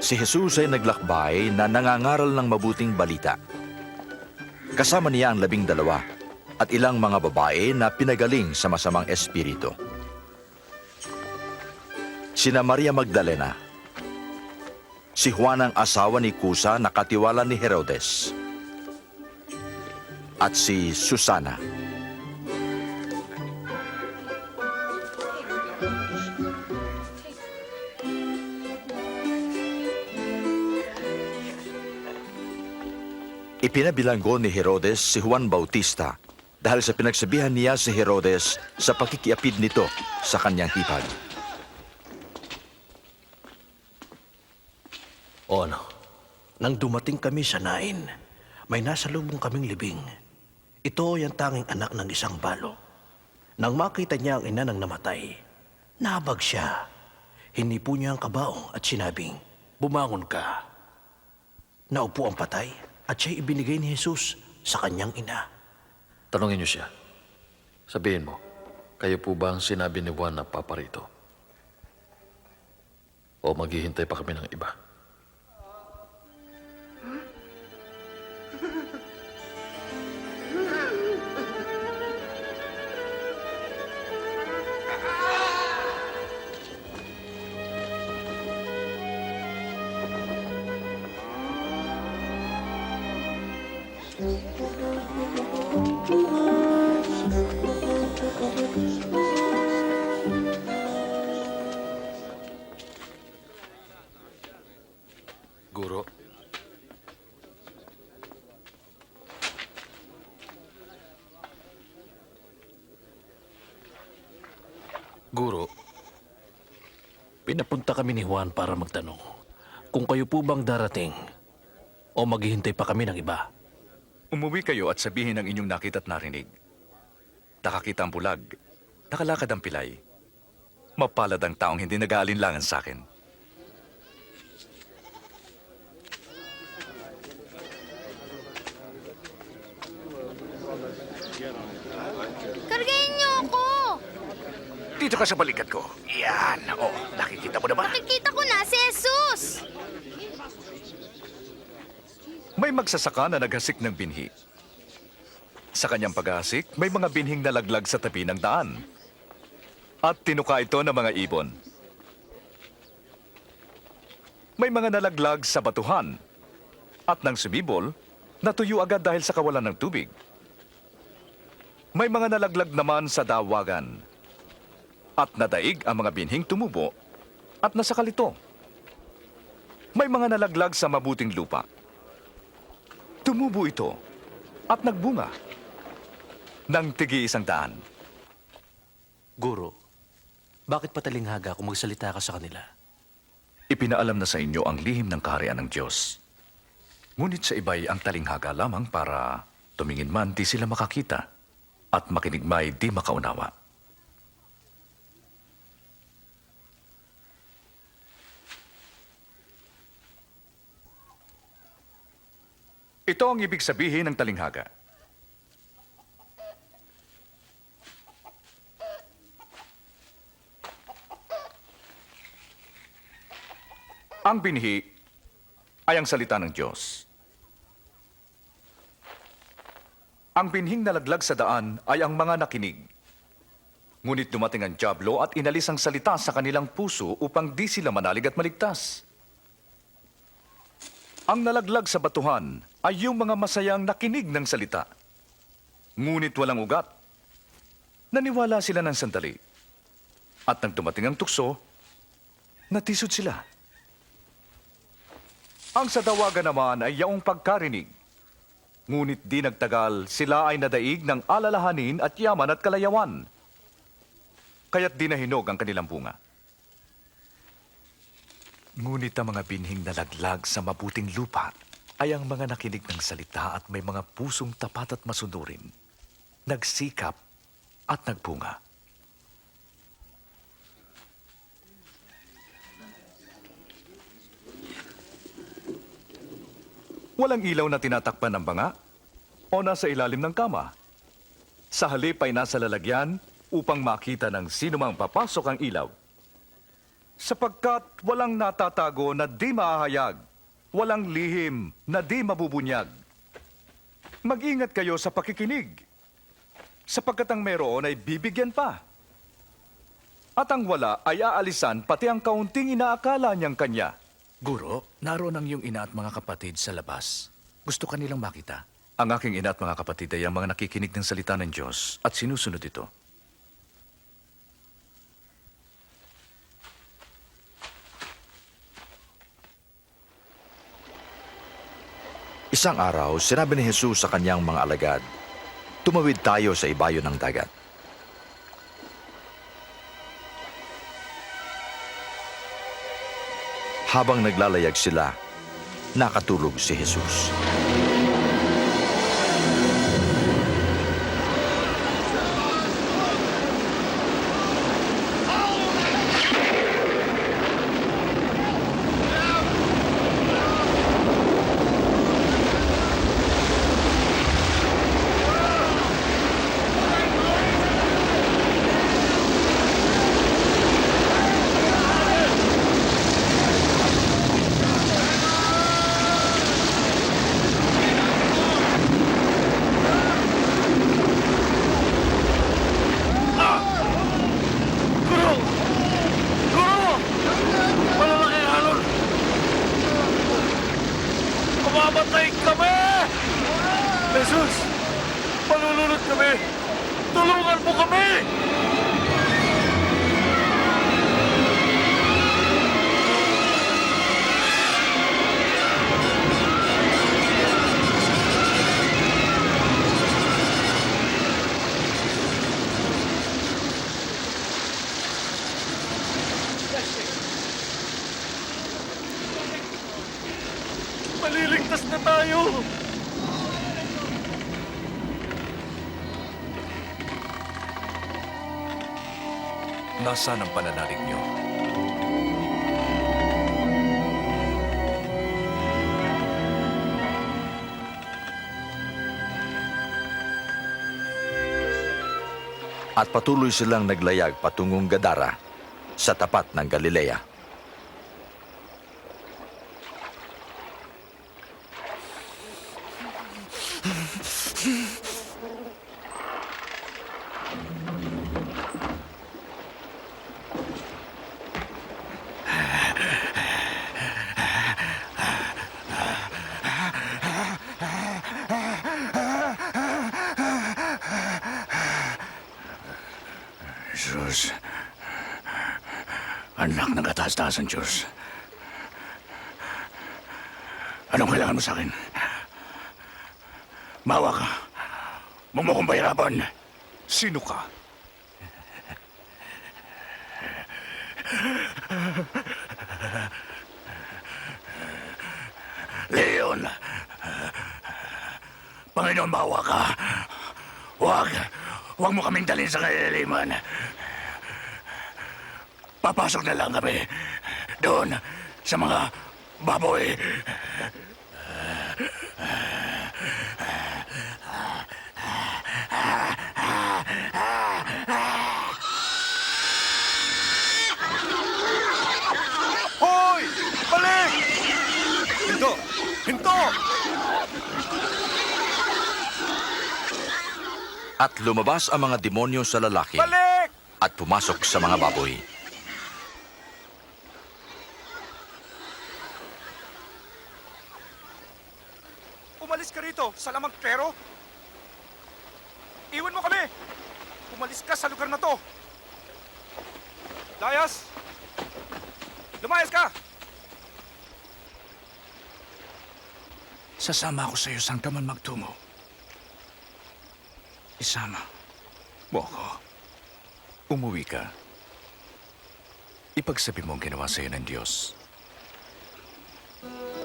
Si Jesus ay naglakbay na nangangaral ng mabuting balita. Kasama niya ang labing dalawa at ilang mga babae na pinagaling sa masamang espiritu. Sina Maria Magdalena, si Juan ang asawa ni Kusa na katiwala ni Herodes, at si Susana. Ipinabilanggo ni Herodes si Juan Bautista dahil sa pinagsabihan niya si Herodes sa pakikiapid nito sa kanyang hipag. O ano, nang dumating kami sa Nain, may nasa lubong kaming libing. Ito ay ang tanging anak ng isang balo. Nang makita niya ang ina ng namatay, nabag siya. Hinipo niya ang kabaong at sinabing, Bumangon ka. Naupo ang patay at siya'y ibinigay ni Jesus sa kanyang ina. Tanungin niyo siya. Sabihin mo, kayo po ba ang sinabi ni Juan na paparito? O maghihintay pa kami ng iba? Guro, Guro, pinapunta kami ni Juan para magtanong kung kayo po bang darating o maghihintay pa kami ng iba. Umuwi kayo at sabihin ang inyong nakita at narinig. Nakakita ang bulag, nakalakad ang pilay. Mapalad ang taong hindi nag-aalinlangan sa akin. Kargayin niyo ako! Dito ka sa balikat ko. Yan, oh, nakikita mo na ba? Nakikita ko na si Jesus! May magsasaka na naghasik ng binhi. Sa kanyang paghasik, may mga binhing nalaglag sa tabi ng daan. At tinuka ito ng mga ibon. May mga nalaglag sa batuhan. At nang sumibol, natuyo agad dahil sa kawalan ng tubig. May mga nalaglag naman sa dawagan. At nadaig ang mga binhing tumubo at nasakalito. May mga nalaglag sa mabuting lupa. Tumubo ito at nagbunga ng tigi isang daan. Guro, bakit patalinghaga kung magsalita ka sa kanila? Ipinaalam na sa inyo ang lihim ng kaharian ng Diyos. Ngunit sa iba'y ang talinghaga lamang para tumingin man di sila makakita at makinig may di makaunawa. Ito ang ibig sabihin ng talinghaga. Ang binhi ay ang salita ng Diyos. Ang binhing nalaglag sa daan ay ang mga nakinig. Ngunit dumating ang Diablo at inalis ang salita sa kanilang puso upang di sila manalig at maligtas. Ang nalaglag sa batuhan ay yung mga masayang nakinig ng salita. Ngunit walang ugat. Naniwala sila ng sandali. At nang dumating ang tukso, natisod sila. Ang sa dawagan naman ay yaong pagkarinig. Ngunit di nagtagal, sila ay nadaig ng alalahanin at yaman at kalayawan. Kaya't di nahinog ang kanilang bunga. Ngunit ang mga binhing nalaglag sa mabuting lupa ay ang mga nakinig ng salita at may mga pusong tapat at masunurin, nagsikap at nagbunga. Walang ilaw na tinatakpan ng banga o nasa ilalim ng kama. Sa halip ay nasa lalagyan upang makita ng sino mang papasok ang ilaw. Sapagkat walang natatago na di mahahayag, walang lihim na di mabubunyag. Mag-ingat kayo sa pakikinig, sapagkat ang meron ay bibigyan pa. At ang wala ay aalisan pati ang kaunting inaakala niyang kanya. Guro, naroon ang iyong ina at mga kapatid sa labas. Gusto ka nilang makita. Ang aking ina at mga kapatid ay ang mga nakikinig ng salita ng Diyos at sinusunod ito. Isang araw, sinabi ni Jesus sa kanyang mga alagad, Tumawid tayo sa ibayo ng dagat. Habang naglalayag sila, nakatulog si Jesus. Malalaking Kumamatay kami! Jesus! Malulunod kami! Tulungan mo kami! Tayo! Nasaan ang pananalig niyo? At patuloy silang naglayag patungong Gadara sa tapat ng Galilea. Jesus, anak ng kataas-taasan Diyos. Anong kailangan mo sa akin? Mawa ka. Huwag mo kong pahirapan. Sino ka? Leon. Panginoon, mawa ka. Huwag. Huwag mo kaming dalhin sa kailaliman. Papasok na lang kami. Doon, sa mga baboy. Hoy! Balik! Hinto! Hinto! At lumabas ang mga demonyo sa lalaki Balik! at pumasok sa mga baboy. Sa lamang pero. Iwan mo kami. Umalis ka sa lugar na to. Layas! Lumayas ka! Sasama ako sa iyo saan ka man magtungo. Isama mo ako. Umuwi ka. Ipagsabi mo ang ginawa sa'yo ng Diyos.